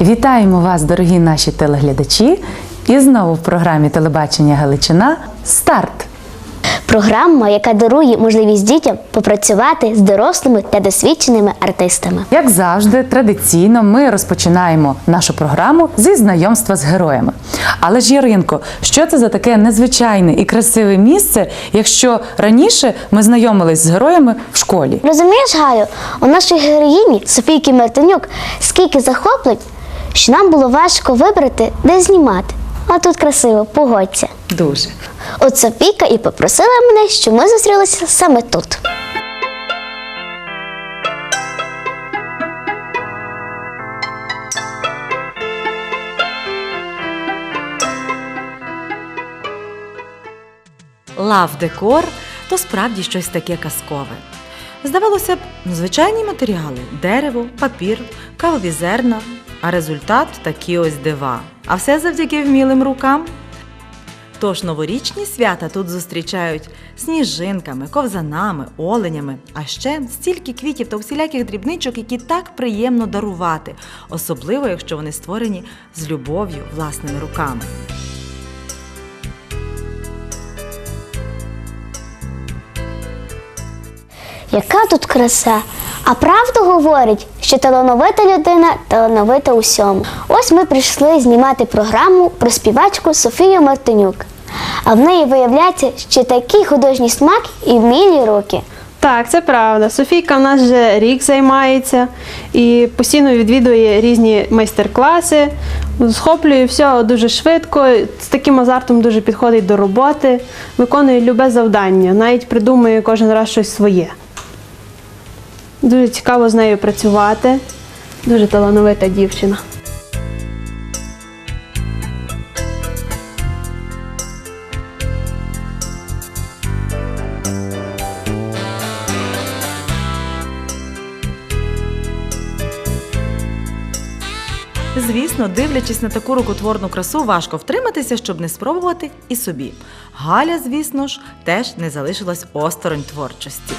Вітаємо вас, дорогі наші телеглядачі! І знову в програмі Телебачення Галичина Старт! Програма, яка дарує можливість дітям попрацювати з дорослими та досвідченими артистами. Як завжди, традиційно ми розпочинаємо нашу програму зі знайомства з героями. Але ж Яринко, що це за таке незвичайне і красиве місце, якщо раніше ми знайомились з героями в школі? Розумієш, Галю, у нашій героїні Софійки Мартинюк скільки захоплень, що нам було важко вибрати, де знімати. А тут красиво, погодься. Дуже. От Софійка і попросила мене, щоб ми зустрілися саме тут. Лав-декор то справді щось таке казкове. Здавалося б, ну, звичайні матеріали дерево, папір, кавові зерна, а результат такі ось дива. А все завдяки вмілим рукам. Тож новорічні свята тут зустрічають сніжинками, ковзанами, оленями, а ще стільки квітів та всіляких дрібничок, які так приємно дарувати, особливо якщо вони створені з любов'ю власними руками. Яка тут краса? А правду говорить, що талановита людина талановита усьому. Ось ми прийшли знімати програму про співачку Софію Мартинюк. А в неї виявляється, що такий художній смак і вмілі руки. Так, це правда. Софійка в нас вже рік займається і постійно відвідує різні майстер-класи, схоплює все дуже швидко, з таким азартом дуже підходить до роботи, виконує любе завдання, навіть придумує кожен раз щось своє. Дуже цікаво з нею працювати. Дуже талановита дівчина. Звісно, дивлячись на таку рукотворну красу, важко втриматися, щоб не спробувати і собі. Галя, звісно ж, теж не залишилась осторонь творчості.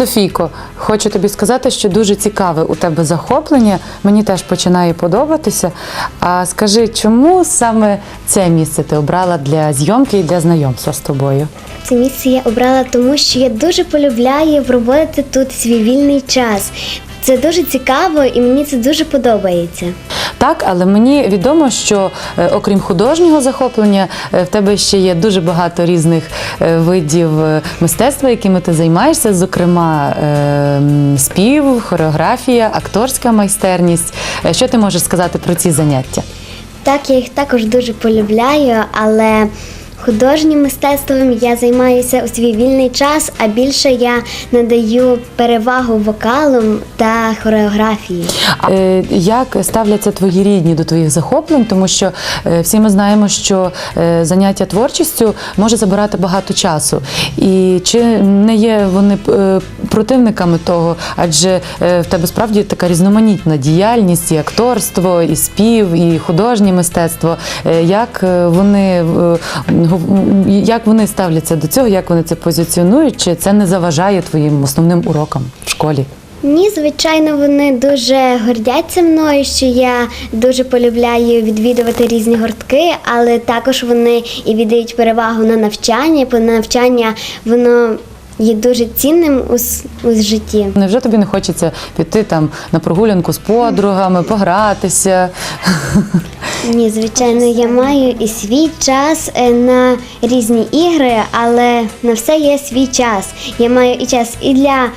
Софійко, хочу тобі сказати, що дуже цікаве у тебе захоплення. Мені теж починає подобатися. А скажи, чому саме це місце ти обрала для зйомки і для знайомства з тобою? Це місце я обрала тому, що я дуже полюбляю проводити тут свій вільний час. Це дуже цікаво і мені це дуже подобається. Так, але мені відомо, що е, окрім художнього захоплення, е, в тебе ще є дуже багато різних е, видів е, мистецтва, якими ти займаєшся, зокрема е, м, спів, хореографія, акторська майстерність. Е, Що ти можеш сказати про ці заняття? Так, я їх також дуже полюбляю, але художнім мистецтвом я займаюся у свій вільний час, а більше я надаю перевагу вокалам та хореографії. Е, Як ставляться твої рідні до твоїх захоплень? Тому що е, всі ми знаємо, що е, заняття творчістю може забирати багато часу. І чи не є вони е, противниками того? Адже в тебе справді така різноманітна діяльність, і акторство, і спів, і художнє мистецтво. Як вони як вони ставляться до цього, як вони це позиціонують? Чи це не заважає твоїм основним урокам в школі? Ні, звичайно, вони дуже гордяться мною, що я дуже полюбляю відвідувати різні гуртки, але також вони і віддають перевагу на навчання, По навчання воно є дуже цінним у, у житті. Невже тобі не хочеться піти там на прогулянку з подругами, погратися? Ні, звичайно, я маю і свій час е, на різні ігри, але на все є свій час. Я маю і час і для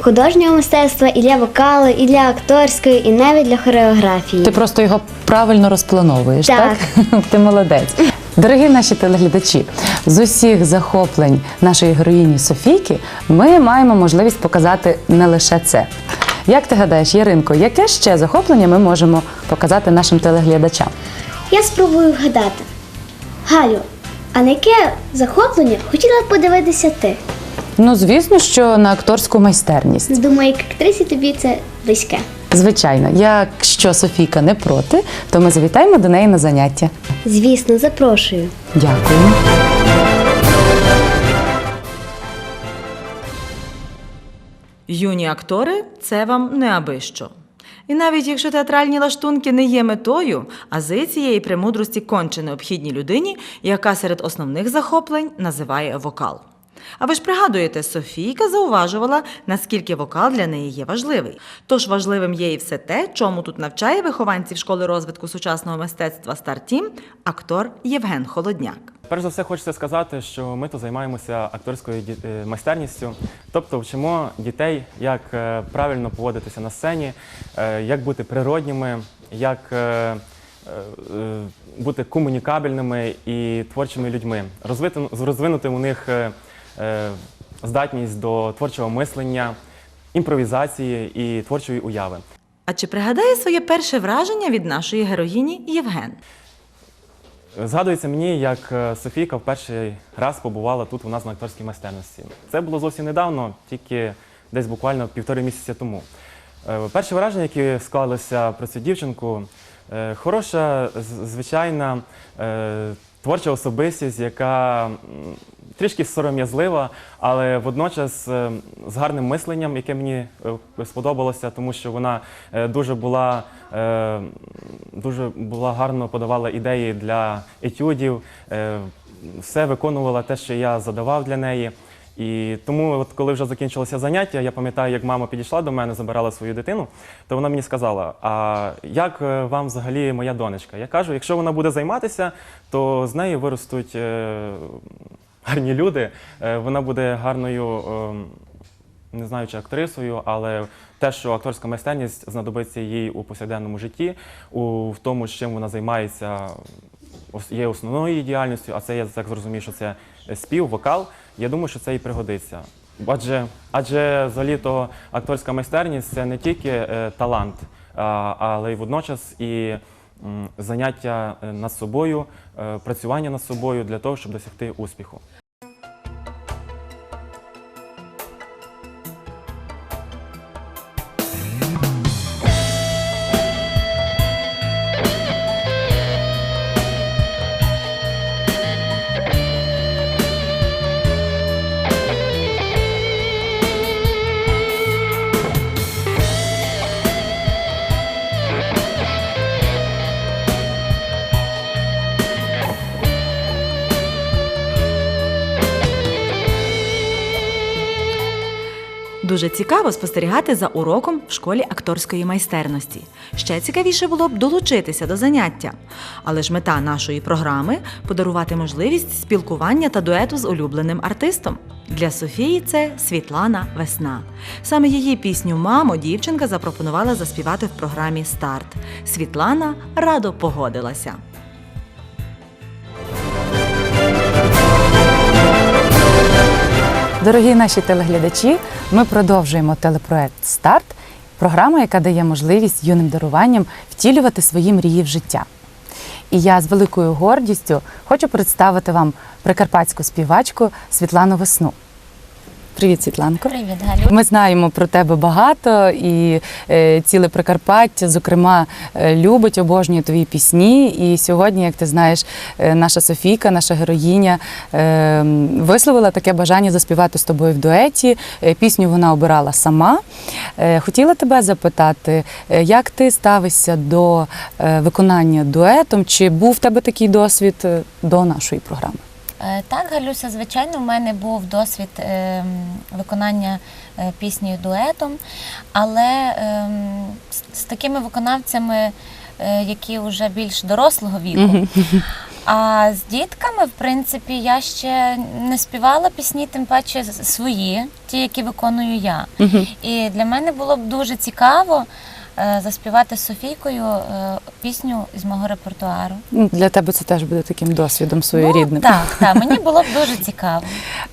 художнього мистецтва, і для вокалу, і для акторської, і навіть для хореографії. Ти просто його правильно розплановуєш, так? Так. Ти молодець. Дорогі наші телеглядачі, з усіх захоплень нашої героїні Софійки ми маємо можливість показати не лише це. Як ти гадаєш, Яринко, яке ще захоплення ми можемо показати нашим телеглядачам? Я спробую вгадати. Галю, а на яке захоплення хотіла б подивитися ти? Ну, звісно, що на акторську майстерність. Думаю, як актрисі тобі це близьке. Звичайно, якщо Софійка не проти, то ми завітаємо до неї на заняття. Звісно, запрошую. Дякую. Юні актори це вам не аби що. І навіть якщо театральні лаштунки не є метою, ази цієї премудрості конче необхідній людині, яка серед основних захоплень називає вокал. А ви ж пригадуєте, Софійка зауважувала, наскільки вокал для неї є важливий. Тож важливим є і все те, чому тут навчає вихованців школи розвитку сучасного мистецтва Стартім актор Євген Холодняк. Перш за все, хочеться сказати, що ми тут займаємося акторською е, майстерністю, тобто вчимо дітей, як е, правильно поводитися на сцені, е, як бути природніми, як бути комунікабельними і творчими людьми, розвинути у них здатність до творчого мислення, імпровізації і творчої уяви. А чи пригадає своє перше враження від нашої героїні Євген? Згадується мені, як е, Софійка в перший раз побувала тут у нас на акторській майстерності. Це було зовсім недавно, тільки десь буквально півтори місяця тому. Е, Перші враження, які склалися про цю дівчинку, е, хороша, звичайна е, творча особистість, яка трішки сором'язлива, але водночас е, з гарним мисленням, яке мені е, сподобалося, тому що вона е, дуже була, дуже була гарно подавала ідеї для етюдів, все виконувала те, що я задавав для неї. І тому, от коли вже закінчилося заняття, я пам'ятаю, як мама підійшла до мене, забирала свою дитину, то вона мені сказала: А як е, вам взагалі моя донечка? Я кажу, якщо вона буде займатися, то з нею виростуть е, гарні люди. Е, Вона буде гарною, ем, не знаю, чи актрисою, але те, що акторська майстерність знадобиться їй у повсякденному житті, у в тому, чим вона займається, є основною діяльністю, а це я так зрозумів, що це спів, вокал. Я думаю, що це і пригодиться. Адже, адже взагалі то акторська майстерність це не тільки е, талант, а, але й водночас і м, заняття е, над собою, е, працювання над собою для того, щоб досягти успіху. Дуже цікаво спостерігати за уроком в школі акторської майстерності. Ще цікавіше було б долучитися до заняття. Але ж мета нашої програми подарувати можливість спілкування та дуету з улюбленим артистом. Для Софії це Світлана Весна. Саме її пісню Мамо дівчинка запропонувала заспівати в програмі Старт. Світлана радо погодилася. Дорогі наші телеглядачі, ми продовжуємо телепроект Старт, програма, яка дає можливість юним даруванням втілювати свої мрії в життя. І я з великою гордістю хочу представити вам прикарпатську співачку Світлану Весну. Привіт, Світланко. Привіт, Галю. Ми знаємо про тебе багато, і е, ціле Прикарпаття, зокрема, е, любить, обожнює твої пісні. І сьогодні, як ти знаєш, е, наша Софійка, наша героїня, висловила таке бажання заспівати з тобою в дуеті. Пісню вона обирала сама. Хотіла тебе запитати, як ти ставишся до виконання дуетом? Чи був в тебе такий досвід до нашої програми? Е, Так, Галюся, звичайно, в мене був досвід ем, виконання е, пісні дуетом, але ем, з, такими виконавцями, е, які вже більш дорослого віку. А з дітками, в принципі, я ще не співала пісні, тим паче свої, ті, які виконую я. І для мене було б дуже цікаво заспівати з Софійкою е, пісню з мого репертуару. Ну, Для тебе це теж буде таким досвідом своєрідним. Ну, так, так, мені було б дуже цікаво.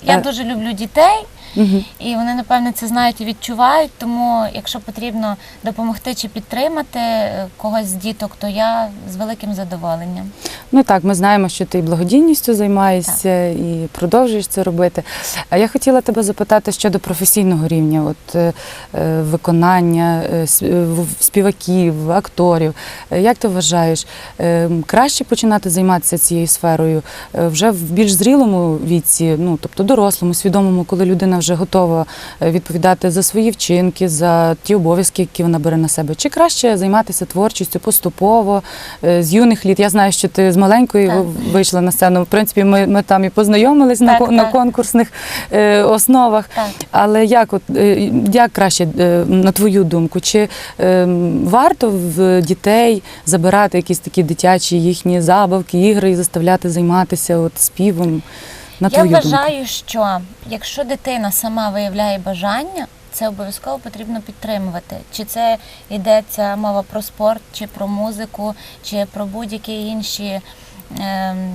Я Е. дуже люблю дітей, Мгм. і вони, напевне, це знають і відчувають. Тому, якщо потрібно допомогти чи підтримати е, когось з діток, то я з великим задоволенням. Ну так, ми знаємо, що ти благодійністю займаєшся і продовжуєш це робити. А я хотіла тебе запитати щодо професійного рівня, от е, е, виконання співаків, акторів. Як ти вважаєш, краще починати займатися цією сферою вже в більш зрілому віці, ну тобто дорослому, свідомому, коли людина вже готова е, відповідати за свої вчинки, за ті обов'язки, які вона бере на себе? Чи краще займатися творчістю поступово е, з юних літ? Я знаю, що ти з маленької Так. вийшла на сцену. В принципі, ми, ми там і познайомились на, Так, на конкурсних е, основах. Так. Але як, от, е, як краще, е, на твою думку, чи е, варто в дітей забирати якісь такі дитячі їхні забавки, ігри і заставляти займатися от, співом? На Я твою думку? вважаю, що якщо дитина сама виявляє бажання, це обов'язково потрібно підтримувати. Чи це йдеться мова про спорт, чи про музику, чи про будь-які інші, ем,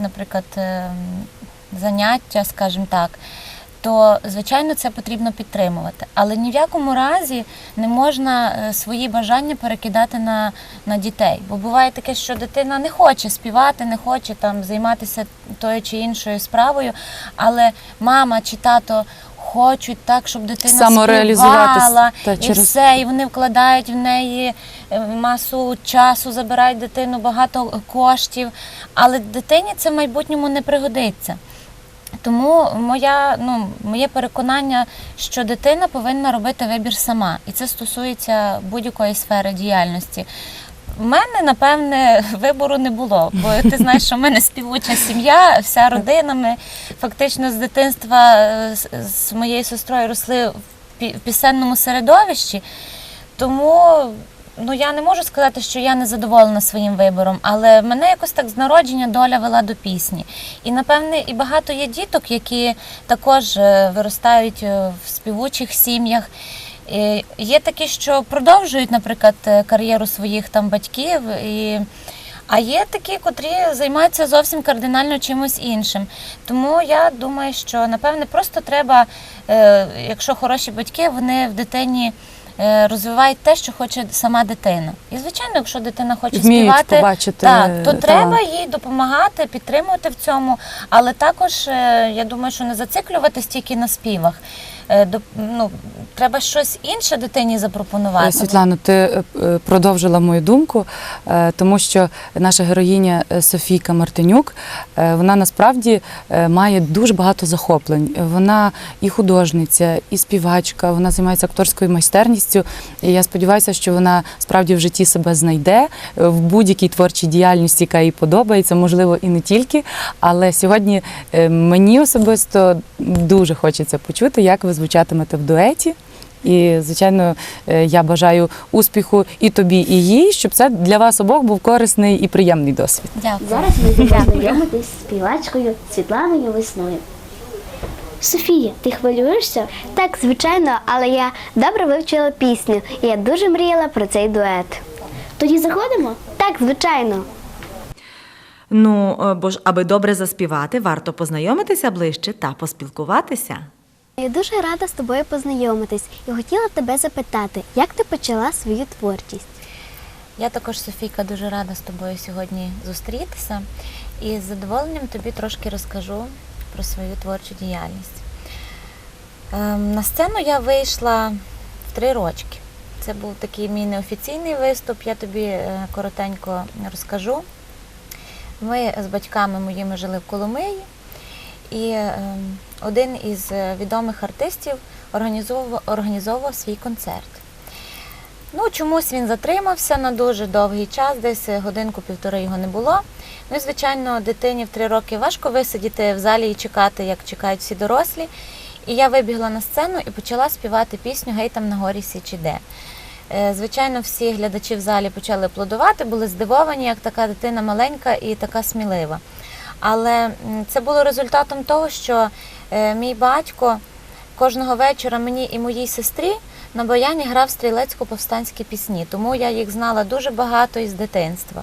наприклад, ем, заняття, скажімо так. То звичайно це потрібно підтримувати, але ні в якому разі не можна е, свої бажання перекидати на, на дітей. Бо буває таке, що дитина не хоче співати, не хоче там займатися тою чи іншою справою, але мама чи тато хочуть так, щоб дитина співала, та, і через- все, і вони вкладають в неї е, масу часу, забирають дитину багато коштів, але дитині це в майбутньому не пригодиться. Тому моя, ну, моє переконання, що дитина повинна робити вибір сама, і це стосується будь-якої сфери діяльності. У мене, напевне, вибору не було, бо ти знаєш, що в мене співуча сім'я, вся родина. Ми фактично з дитинства е, з, з моєю сестрою росли в пісенному середовищі. Тому ну, я не можу сказати, що я не задоволена своїм вибором, але мене якось так з народження доля вела до пісні. І напевне, і багато є діток, які також е, виростають е, в співучих сім'ях. Е, Є такі, що продовжують, наприклад, кар'єру своїх там батьків. І... А є такі, котрі займаються зовсім кардинально чимось іншим. Тому я думаю, що напевне просто треба, якщо хороші батьки, вони в дитині розвивають те, що хоче сама дитина. І звичайно, якщо дитина хоче Вміють співати, побачити, так, то та. треба їй допомагати, підтримувати в цьому. Але також е, я думаю, що не зациклюватись тільки на співах. Е, Ну, треба щось інше дитині запропонувати. Е, Світлано, ти е, продовжила мою думку, тому що наша героїня Софійка Мартинюк, вона насправді має дуже багато захоплень. Вона і художниця, і співачка, вона займається акторською майстерністю. І я сподіваюся, що вона справді в житті себе знайде в будь-якій творчій діяльності, яка їй подобається, можливо, і не тільки. Але сьогодні мені особисто дуже хочеться почути, як ви звучатимете в дуеті. І, звичайно, е, я бажаю успіху і тобі, і їй, щоб це для вас обох був корисний і приємний досвід. Дякую. Зараз ми будемо знайомитись з співачкою Світланою Весною. Софія, ти хвилюєшся? Так, звичайно, але я добре вивчила пісню, і я дуже мріяла про цей дует. Тоді заходимо? Так, звичайно. Ну, е, бо ж, аби добре заспівати, варто познайомитися ближче та поспілкуватися. Я дуже рада з тобою познайомитись і хотіла тебе запитати, як ти почала свою творчість? Я також, Софійка, дуже рада з тобою сьогодні зустрітися і з задоволенням тобі трошки розкажу про свою творчу діяльність. Ем, На сцену я вийшла в три рочки. Це був такий мій неофіційний виступ, я тобі е, коротенько розкажу. Ми з батьками моїми жили в Коломиї, і ем, один із е, відомих артистів організовував, організовував свій концерт. Ну, чомусь він затримався на дуже довгий час, десь годинку-півтори його не було. Ну і, звичайно, дитині в три роки важко висидіти в залі і чекати, як чекають всі дорослі. І я вибігла на сцену і почала співати пісню Гей там на горі Січ іде. Е, Звичайно, всі глядачі в залі почали аплодувати, були здивовані, як така дитина маленька і така смілива. Але це було результатом того, що е, мій батько кожного вечора мені і моїй сестрі на баяні грав стрілецько-повстанські пісні, тому я їх знала дуже багато із дитинства.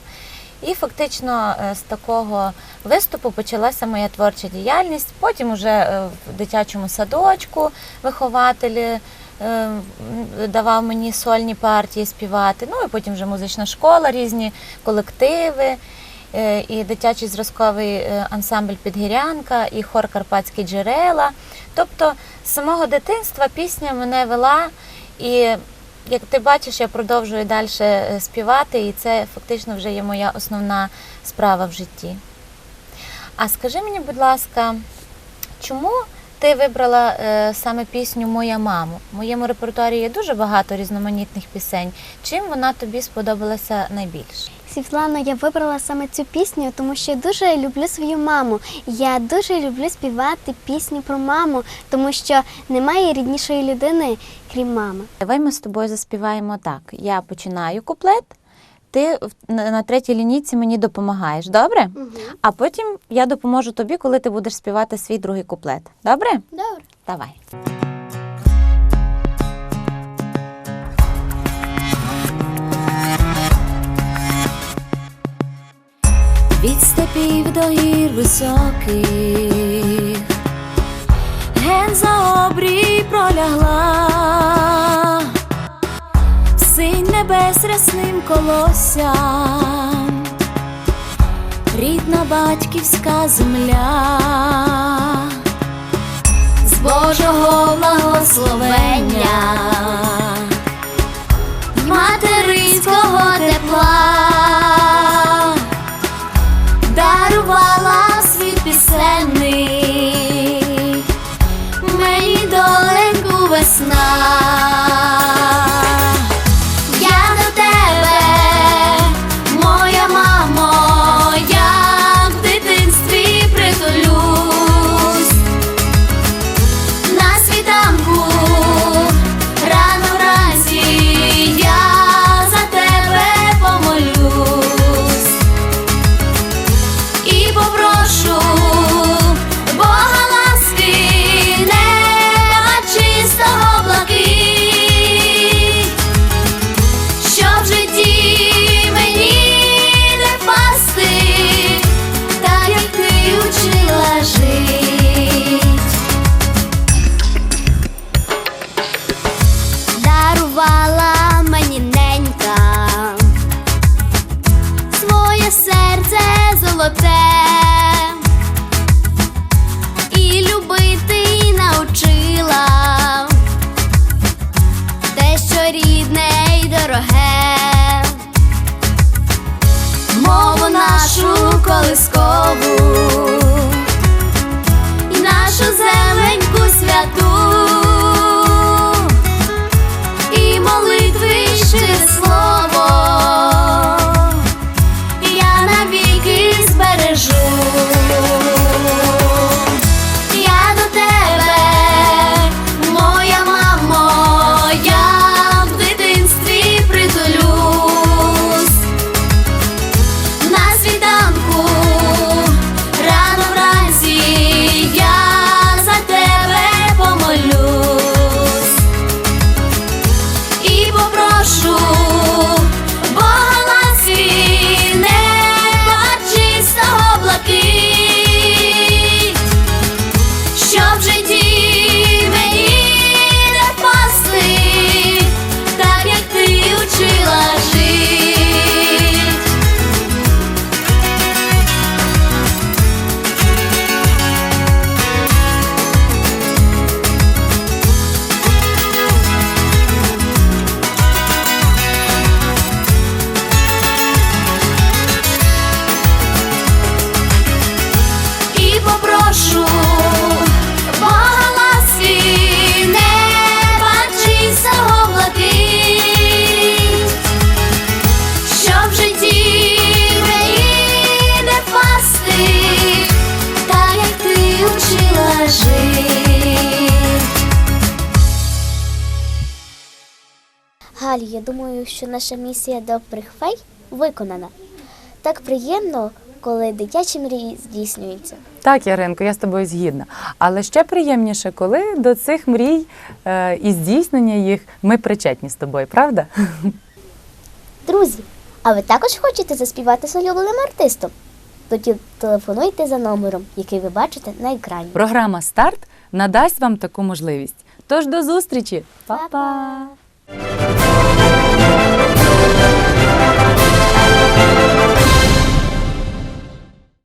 І фактично е, з такого виступу почалася моя творча діяльність. Потім уже е, в дитячому садочку вихователі давав мені сольні партії співати. Ну і потім вже музична школа, різні колективи, і дитячий зразковий е, ансамбль Підгірянка, і хор Карпатські джерела. Тобто з самого дитинства пісня мене вела і як ти бачиш, я продовжую далі е, співати, і це фактично вже є моя основна справа в житті. А скажи мені, будь ласка, чому ти вибрала е, саме пісню Моя мамо? В моєму репертуарі є дуже багато різноманітних пісень. Чим вона тобі сподобалася найбільше? Світлано, я вибрала саме цю пісню, тому що я дуже люблю свою маму. Я дуже люблю співати пісні про маму, тому що немає ріднішої людини, крім мами. Давай ми з тобою заспіваємо так. Я починаю куплет, ти на, третій лінійці мені допомагаєш, добре? А потім я допоможу тобі, коли ти будеш співати свій другий куплет. Добре? Добре. Давай. Степів до гір високих, ген за обрій пролягла, синь небес рясним колоссям, рідна батьківська земля. З Божого благословення, весна. золоте Галю, я думаю, що наша місія добрих фей виконана. Так приємно, коли дитячі мрії здійснюються. Так, Яринко, я з тобою згідна. Але ще приємніше, коли до цих мрій е, і здійснення їх ми причетні з тобою, правда? Друзі, а ви також хочете заспівати з улюбленим артистом? Тоді телефонуйте за номером, який ви бачите на екрані. Програма Старт надасть вам таку можливість. Тож до зустрічі! Па-па! Música